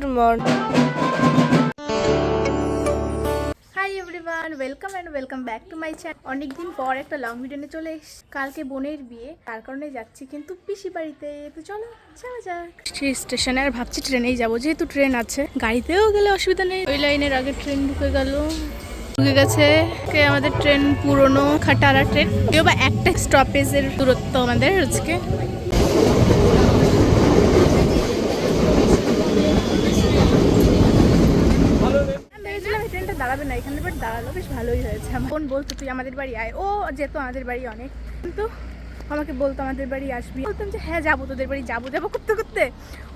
Good morning. Hi everyone welcome and welcome back to my channel অনেকদিন পর একটা long video নিয়ে চলে এসেছি। কালকে বোনের বিয়ে তার কারণে যাচ্ছি কিন্তু পিসি বাড়িতে। তো চলো যাওয়া যাক। স্টেশনে আর ভাবছি ট্রেনেই যাব যেহেতু ট্রেন আছে। গাড়িতেও গেলে অসুবিধা নেই। ওই লাইনের আগে ট্রেন ঢুকে গেল। ঢুকে গেছে কে আমাদের ট্রেন পুরনো খাটারা ট্রেন কেউ বা একটা স্টপেজের দূরত্ব আমাদের আজকে ভেবেছিলাম এই ট্রেনটা দাঁড়াবে না এখানে বাট দাঁড়াল বেশ ভালোই হয়েছে। আমার বোন বলতো, তুই আমাদের বাড়ি আয়। ও যেত আমাদের বাড়ি অনেক। কিন্তু আমাকে বলতো, আমাদের বাড়ি আসবি? বলতাম যে হ্যাঁ যাব, তোদের বাড়ি যাব যাব করতে করতে।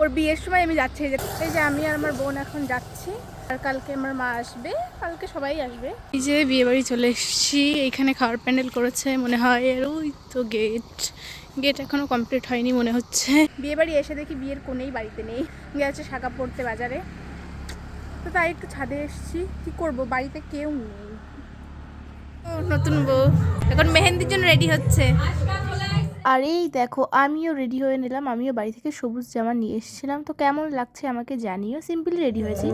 ওর বিয়ের সময় আমি যাচ্ছি, এই যে আমি আর আমার বোন এখন যাচ্ছি। আর কালকে আমার মা আসবে, কালকে সবাই আসবে। এই যে বিয়ে বাড়ি চলে এসেছি, এইখানে খাওয়ার প্যান্ডেল করেছে, মনে হয় আর ওই তো গেট গেট এখনও কমপ্লিট হয়নি মনে হচ্ছে। বিয়ে বাড়ি এসে দেখি বিয়ের কোনেই বাড়িতে নেই। গেছে শাখা পড়তে বাজারে। তো তাই একটু ছাদে এসেছি। কি করব? বাড়িতে কেউ নেই। ও নতুন বউ। এখন মেহেন্দির জন্য রেডি হচ্ছে। আর এই দেখো আমিও রেডি হয়ে নিলাম। আমিও বাড়ি থেকে সবুজ জামা নিয়ে এসেছিলাম। তো কেমন লাগছে আমাকে জানিও। সিম্পলি রেডি হয়েছি।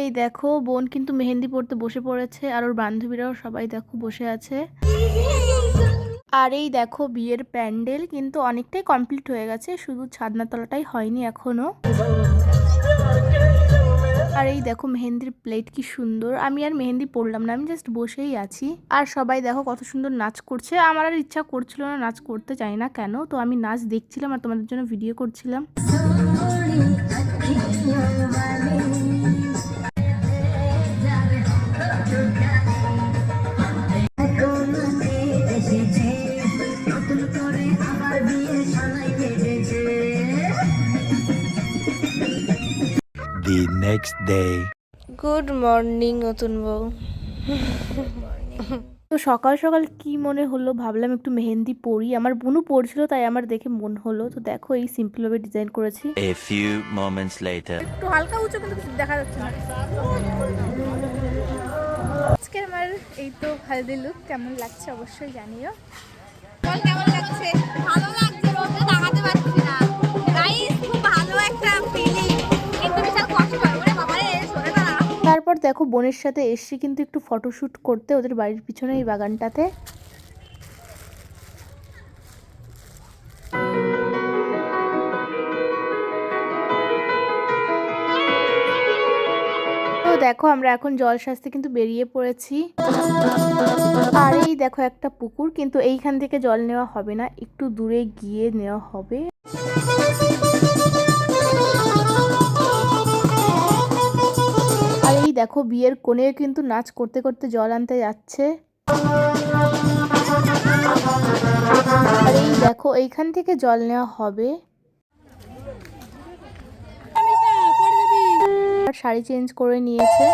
এই দেখো বোন কিন্তু মেহেন্দি পড়তে বসে পড়েছে। আর ওর বান্ধবীরাও সবাই দেখো বসে আছে। আর এই দেখো বিয়ের প্যান্ডেল কিন্তু অনেকটাই কমপ্লিট হয়ে গেছে, শুধু ছাদনা তলাটাই হয়নি এখনও। আর এই দেখো মেহেন্দির প্লেট কি সুন্দর। আমি আর মেহেন্দি পড়লাম না, আমি জাস্ট বসেই আছি। আর সবাই দেখো কত সুন্দর নাচ করছে। আমার আর ইচ্ছা করছিল না নাচ করতে চাই না কেন। তো আমি নাচ দেখছিলাম আর তোমাদের জন্য ভিডিও করছিলাম। The next day. Good morning নতুন বউ। তো সকাল সকাল কি মনে হলো? ভাবলাম একটু মেহেন্দি পরি। আমার বোনও পড়ছিল তাই আমার দেখে মন হলো। তো দেখো এই সিম্পল ভাবে ডিজাইন করেছি। A few moments later. একটু হালকা উঁচু কিন্তু কিছু দেখা যাচ্ছে না। আজকে আমার এই তো হালদি লুক কেমন লাগছে অবশ্যই জানিও। বল কেমন লাগছে? ভালো তারপর দেখো বোনের সাথে এসছি কিন্তু একটু ফটোশ্যুট করতে ওদের বাড়ির পিছনে এই বাগানটাতে। দেখো আমরা এখন জল সাজতে কিন্তু বেরিয়ে পড়েছি। আর এই দেখো একটা পুকুর, কিন্তু এইখান থেকে জল নেওয়া হবে না, একটু দূরে গিয়ে নেওয়া হবে। দেখো বিয়ের কোণে কিন্তু নাচ করতে করতে জল আনতে যাচ্ছে। আর এই দেখো এইখান থেকে জল নেওয়া হবে। শাড়ি চেঞ্জ করে নিয়েছে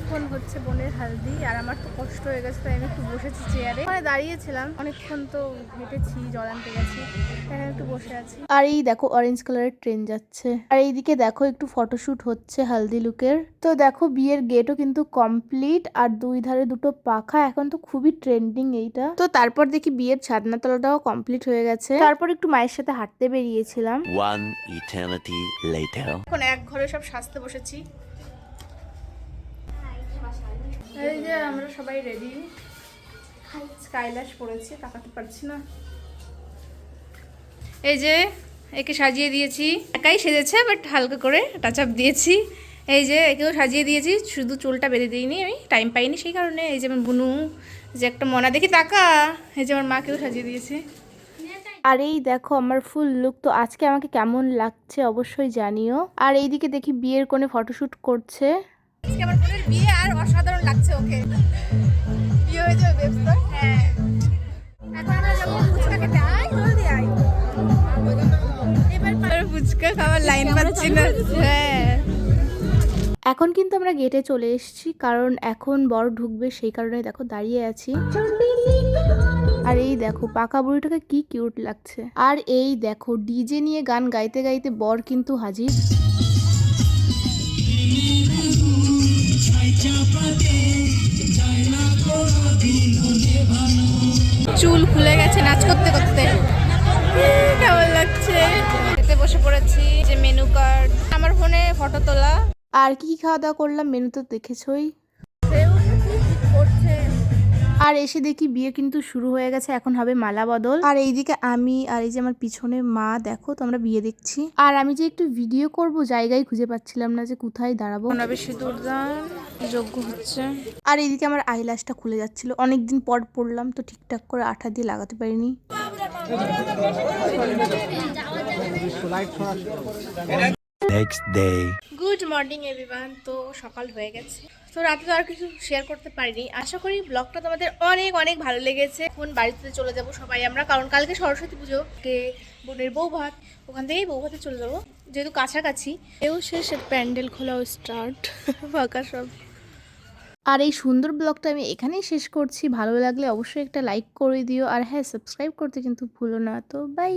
এখন হচ্ছে বোনের হালদি আর আমার তো কষ্ট হয়ে গেছে তাই আমি একটু বসেছি চেয়ারে। মানে দাঁড়িয়েছিলাম অনেকক্ষণ তো হেঁটেছি জল আনতে গেছি এখানে একটু বসে আছি। আর এই দেখো অরেঞ্জ কালারের ট্রেন যাচ্ছে। আর এইদিকে দেখো একটু ফটোশুট হচ্ছে হালদি লুকের তো দেখো বিয়ের গেটও কিন্তু কমপ্লিট আর দুই ধারে দুটো পাখা এখন তো খুবই ট্রেন্ডিং এইটা। তো তারপর দেখি বিয়ের ছাদনাতলাটাও কমপ্লিট হয়ে গেছে। তারপর একটু মায়ের সাথে হাঁটতে বেরিয়েছিলাম। এখন এক ঘরে সব সাজতে বসেছি। এই যে আমরা সবাই রেডি স্কাইলাশ পরেছি তাকাতে পারছি না। এই যে একে সাজিয়ে দিয়েছি। একাই সেজেছে বাট হালকা করে টাচ আপ দিয়েছি। এই যে একেও সাজিয়ে দিয়েছি শুধু চুলটা বেঁধে দিইনি আমি টাইম পাইনি সেই কারণে। এই যে আমার বুনু যে একটা মনা দেখি তাকা। এই যে আমার মাকেও সাজিয়ে দিয়েছি। আর এই দেখো আমার ফুল লুক তো আজকে আমাকে কেমন লাগছে অবশ্যই জানিও। আর এইদিকে দেখি বিয়ের কোণে ফটোশুট করছে। আজকে আমার বোনের বিয়ে আর অসাধারণ লাগছে ওকে। বিয়ে হয়ে যাবে বেবস হ্যাঁ। এখন আমরা যাব ফুচকা খেতে। আয় জলদি আয়। এবার ফুচকা খাওয়ার লাইন পাচ্ছি না। হ্যাঁ। এখন কিন্তু আমরা গেটে চলে এসেছি কারণ এখন বর ঢুকবে সেই কারণে দেখো দাঁড়িয়ে আছি। আর এই দেখো পাকা বুড়িটাকে কি কিউট লাগছে। আর এই দেখো ডিজে নিয়ে গান গাইতে গাইতে বর কিন্তু হাজির। চুল খুলে গেছে নাচ করতে করতে। কেমন লাগছে? খেতে বসে পড়েছি, যে মেনু কার্ড আমার ফোনে ফটো তোলা। আর কি খাওয়া দাওয়া করলাম মেনু তো দেখেছই। আর এসে দেখি বিয়ে কিন্তু শুরু হয়ে গেছে এখন হবে মালা বদল। আর এইদিকে আমি আর এই যে আমার পিছনে মা দেখো তোমরা বিয়ে দেখছি। আর আমি যে একটু ভিডিও করব জায়গায় খুঁজে পাচ্ছিলাম না যে কোথায় দাঁড়াবো। সিঁদুর দান যোগ্য হচ্ছে। আর এইদিকে আমার আইলাসটা খুলে যাচ্ছিল। অনেকদিন পর পড়লাম তো ঠিকঠাক করে আঠা দিয়ে লাগাতে পারিনি। Next day. Good morning everyone তো সকাল হয়ে গেছে। তো রাতে তো আর কিছু শেয়ার করতে পারিনি। আশা করি ব্লগটা তোমাদের অনেক অনেক ভালো লেগেছে। এখন বাড়িতে চলে যাব সবাই আমরা, কারণ কালকে সরস্বতী পুজো, কে বোনের বউ ভাত, ওখান থেকেই বউ ভাতে চলে যাব, যেহেতু কাছাকাছি। এও শেষ, প্যান্ডেল খোলাও স্টার্ট ফাঁকা সব। আর এই সুন্দর ব্লগটা আমি এখানেই শেষ করছি। ভালো লাগলে অবশ্যই একটা লাইক করে দিও। আর হ্যাঁ সাবস্ক্রাইব করতে কিন্তু ভুলো না। তো বাই